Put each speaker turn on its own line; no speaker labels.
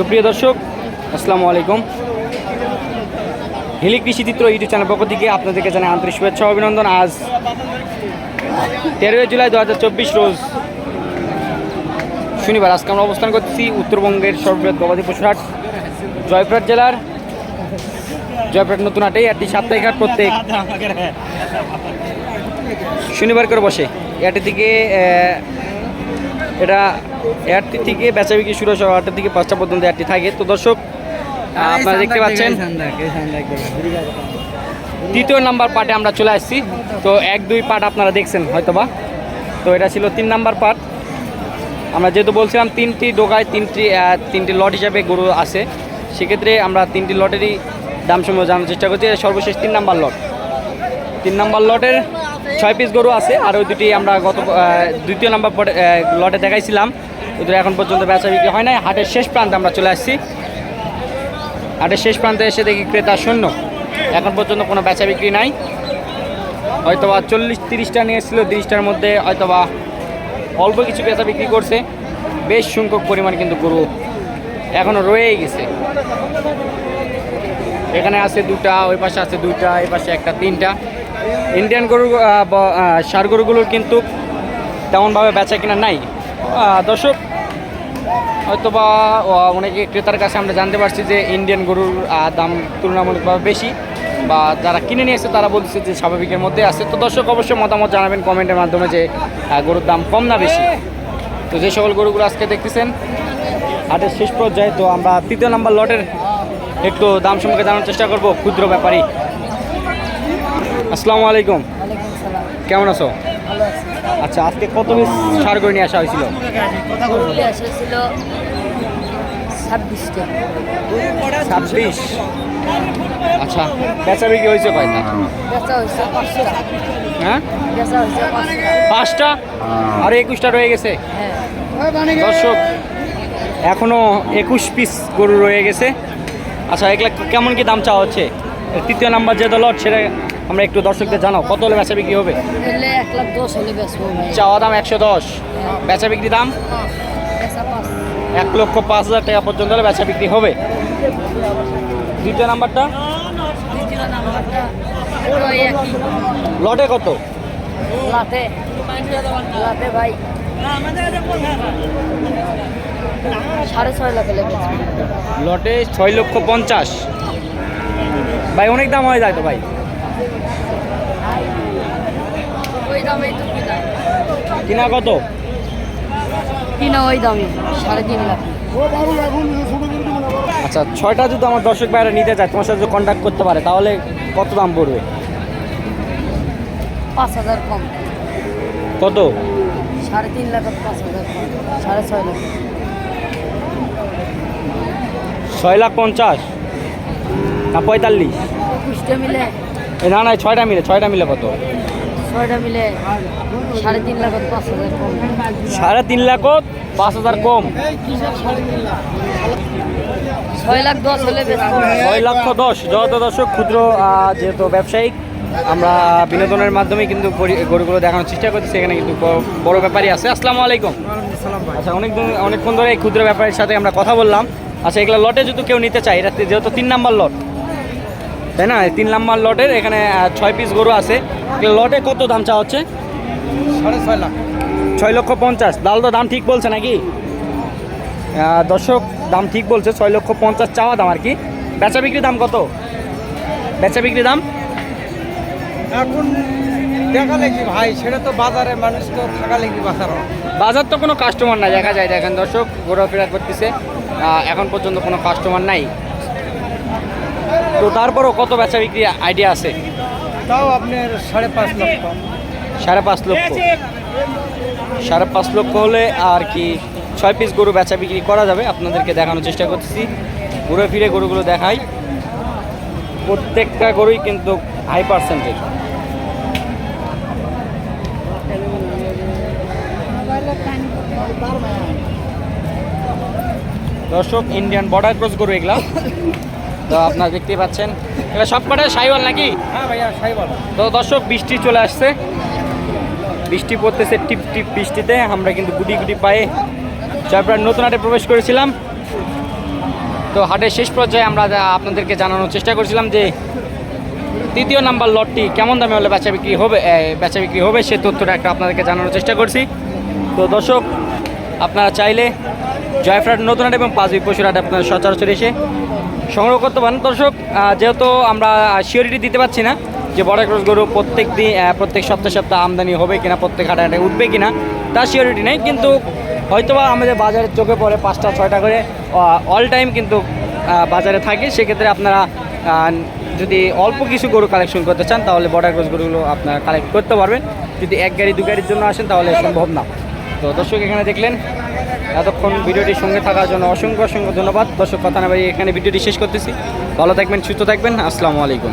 সুপ্রিয় দর্শক, আসসালামু আলাইকুম। হিলি কৃষি চিত্র ইউটিউব চ্যানেল পক্ষ থেকে আপনাদেরকে জানাই আন্তরিক শুভেচ্ছা অভিনন্দন। আজ তেরোই জুলাই দু হাজার চব্বিশ রোজ শনিবার। আজকে আমরা অবস্থান করছি উত্তরবঙ্গের সর্ববৃহৎ গবাদি পশুর হাট, জয়পুরহাট জেলার। জয়পুরহাট নতুন হাটে একটি সাপ্তাহিক হাট প্রত্যেক শনিবার করে বসে। এটি থেকে এটা এয়ারটি থেকে বেচা বিক্রি শুরু হয় আটটার থেকে পাঁচটা পর্যন্ত এয়ারটি থাকে। তো দর্শক আপনারা দেখতে পাচ্ছেন তৃতীয় নাম্বার পার্টে আমরা চলে আসছি। তো এক দুই পার্ট আপনারা দেখছেন হয়তোবা। তো এটা ছিল তিন নাম্বার পার্ট। আমরা যেহেতু বলছিলাম তিনটি ডোকায় তিনটি তিনটি লট হিসাবে গরু আছে সেক্ষেত্রে আমরা তিনটি লটেরই দাম সমূহ জানার চেষ্টা করছি। সর্বশেষ তিন নাম্বার লট। তিন নাম্বার লটের ছয় পিস গরু আছে, আর ওই দুটি আমরা গত দ্বিতীয় নাম্বার লটে দেখাইছিলাম। ওদের এখন পর্যন্ত বেচা বিক্রি হয় নাই। হাটের শেষ প্রান্তে আমরা চলে আসছি। হাটের শেষ প্রান্তে এসে দেখি ক্রেতা শূন্য। এখন পর্যন্ত কোনো বেচা বিক্রি নাই। হয়তোবা চল্লিশ, তিরিশটা নিয়ে এসেছিল তিরিশটার মধ্যে হয়তোবা অল্প কিছু বেচা বিক্রি করছে। বেশ সংখ্যক পরিমাণ কিন্তু গরু এখনও রয়েই গেছে। এখানে আছে দুটা, ওই পাশে আছে দুইটা, এই পাশে একটা, তিনটা। ইন্ডিয়ান গরু আহ, গরুগুলোর কিন্তু তেমনভাবে বেচা কিনা নাই। দর্শক হয়তো বা অনেকে ক্রেতার কাছে আমরা জানতে পারছি যে ইন্ডিয়ান গরুর দাম তুলনামূলকভাবে বেশি বা যারা কিনে নিয়ে এসে তারা বলছে যে স্বাভাবিকের মধ্যে আছে। তো দর্শক অবশ্যই মতামত জানাবেন কমেন্টের মাধ্যমে যে গরুর দাম কম না বেশি। তো যে সকল গরুগুলো আজকে দেখতেছেন হাটের শেষ পর্যায়ে তো আমরা তৃতীয় নাম্বার লটের একটু দাম সম্পর্কে জানার চেষ্টা করব। ক্ষুদ্র ব্যাপারী আসসালামু আলাইকুম। কেমন আছো? আচ্ছা আজকে কত পিস সার করে নিয়ে আসা হয়েছিল? ছাব্বিশ আচ্ছা বেচা বিক্রি হয়েছে কয়টা হ্যাঁ?
পাঁচটা
আর একুশটা রয়ে গেছে?
হ্যাঁ।
দর্শক এখনও একুশ পিস গরু রয়ে গেছে। আচ্ছা এগুলা কেমন কি দাম চাওয়া হচ্ছে? তৃতীয় নাম্বার যে দলট সেটা আমরা একটু দর্শকদের জানাও কত হলে বেচা বিক্রি হবে? চাওয়া দাম একশো দশ। বেচা বিক্রি দাম? এক লক্ষ পাঁচ হাজার টাকা পর্যন্ত হলে বেচা বিক্রি হবে। দ্বিতীয় নাম্বারটা? লটে কত?
লাটে। লাটে ভাই। সাড়ে ছয়
লটে ছয় লক্ষ পঞ্চাশ। ভাই অনেক দাম হয়ে যায় তো ভাই?
কিনা।
কত?
কিনা ওই দামে সাড়ে তিন লাখ।
আচ্ছা ছয়টা যদি আমার দর্শক বাইরে নিতে চায় তোমার সাথে কন্ট্যাক্ট করতে পারে তাহলে কত দাম পড়বে?
পাঁচ হাজার কম।
কত?
সাড়ে তিন লাখ পাঁচ হাজার সাড়ে ছয় লাখ।
ছয় লাখ পঞ্চাশ? না পঁয়তাল্লিশ?
মিলে।
না না ছয়টা মিলে ছয়টা মিলে কত?
ছয়টা মিলে সাড়ে তিন লাখ পাঁচ হাজার কম।
সাড়ে তিন লাখ পাঁচ হাজার কম।
ছয় লাখ দশ হলে
ছয় লক্ষ দশ। যত দর্শক ক্ষুদ্র যেহেতু ব্যবসায়িক আমরা বিনোদনের মাধ্যমে কিন্তু গরি- গরুগুলো দেখানোর চেষ্টা করছি এখানে কিন্তু বড়- বড় ব্যাপারী আছে। আসসালামু আলাইকুম। আচ্ছা অনেক দিন অনেকক্ষণ ধরে এই ক্ষুদ্র ব্যাপারীর সাথে আমরা কথা বললাম। আচ্ছা এগুলো লটে যদি কেউ নিতে চায় এটা যেহেতু তিন নাম্বার লট তাই না? তিন নাম্বার লটের এখানে ছয় পিস গরু আছে। লটে কত দাম চা হচ্ছে?
সাড়ে ছয় লাখ।
ছয় লক্ষ পঞ্চাশ। দাল তো দাম ঠিক বলছে নাকি? দর্শক দাম ঠিক বলছে ছয় লক্ষ পঞ্চাশ চাওয়া দাম আর কি। বেচা বিক্রি দাম কত? বেচা বিক্রি দাম?
এখন দেখা লাগি ভাই সেটা তো বাজারে মানুষ তো থাকা লাগি বাজার
বাজার তো কোনো কাস্টমার নাই দেখা যায়। দেখেন দর্শক ঘোরাফেরা করতেছে। এখন পর্যন্ত কোনো কাস্টমার নাই। তো তারপরও কত বেচা বিক্রি আইডিয়া আছে?
তাও আপনার সাড়ে পাঁচ লক্ষ।
সাড়ে পাঁচ লক্ষ। সাড়ে পাঁচ লক্ষ হলে আর কি ছয় পিস গরু বেচা বিক্রি করা যাবে আপনাদেরকে দেখানোর চেষ্টা করতেছি। ঘুরে ফিরে গরুগুলো দেখাই। প্রত্যেকটা গরুই কিন্তু হাই পার্সেন্টেজ দর্শক ইন্ডিয়ান বর্ডার ক্রস গরু এগুলা। তো আপনারা দেখতেই পাচ্ছেন। এগুলো সব সাইওয়াল নাকি?
হ্যাঁ ভাইয়া সাই বলো
তো দর্শক বৃষ্টি চলে আসছে। বৃষ্টি পড়তেছে টিপ টিপ বৃষ্টিতে। আমরা কিন্তু গুটি গুটি পায়ে জয়পুরহাট নতুন হাটে প্রবেশ করেছিলাম। তো হাটের শেষ পর্যায়ে আমরা আপনাদেরকে জানানোর চেষ্টা করছিলাম যে তৃতীয় নাম্বার লটটি কেমন দামে হলে বেচা বিক্রি হবে বেচা বিক্রি হবে সে তথ্যটা একটা আপনাদেরকে জানানোর চেষ্টা করছি। তো দর্শক আপনারা চাইলে জয়ফ্রাট নতুন হাট এবং পাঁচবি পশুর হাট আপনারা সচরাচর এসে সংগ্রহ করতে পারেন। দর্শক যেহেতু আমরা শিওরিটি দিতে পারছি না যে বড় ক্রস গরু প্রত্যেক দিন প্রত্যেক সপ্তাহে সপ্তাহে আমদানি হবে কিনা, প্রত্যেক হাটে উঠবে কিনা, তার শিওরিটি নেই। কিন্তু হয়তোবা আমাদের বাজারে চোখে পড়ে পাঁচটা, ছয়টা করে অল টাইম কিন্তু বাজারে থাকে। সেক্ষেত্রে আপনারা যদি অল্প কিছু গরু কালেকশন করতে চান, তাহলে বর্ডার ক্রস গরুগুলো আপনারা কালেক্ট করতে পারবেন। যদি এক গাড়ি, দু গাড়ির জন্য আসেন, তাহলে সম্ভব না। তো দর্শক, এখানে দেখলেন এতক্ষণ ভিডিওটির সঙ্গে থাকার জন্য অসংখ্য অসংখ্য ধন্যবাদ। দর্শক, কথা না এখানে ভিডিওটি শেষ করতেছি। ভালো থাকবেন, সুস্থ থাকবেন। আসসালামু আলাইকুম।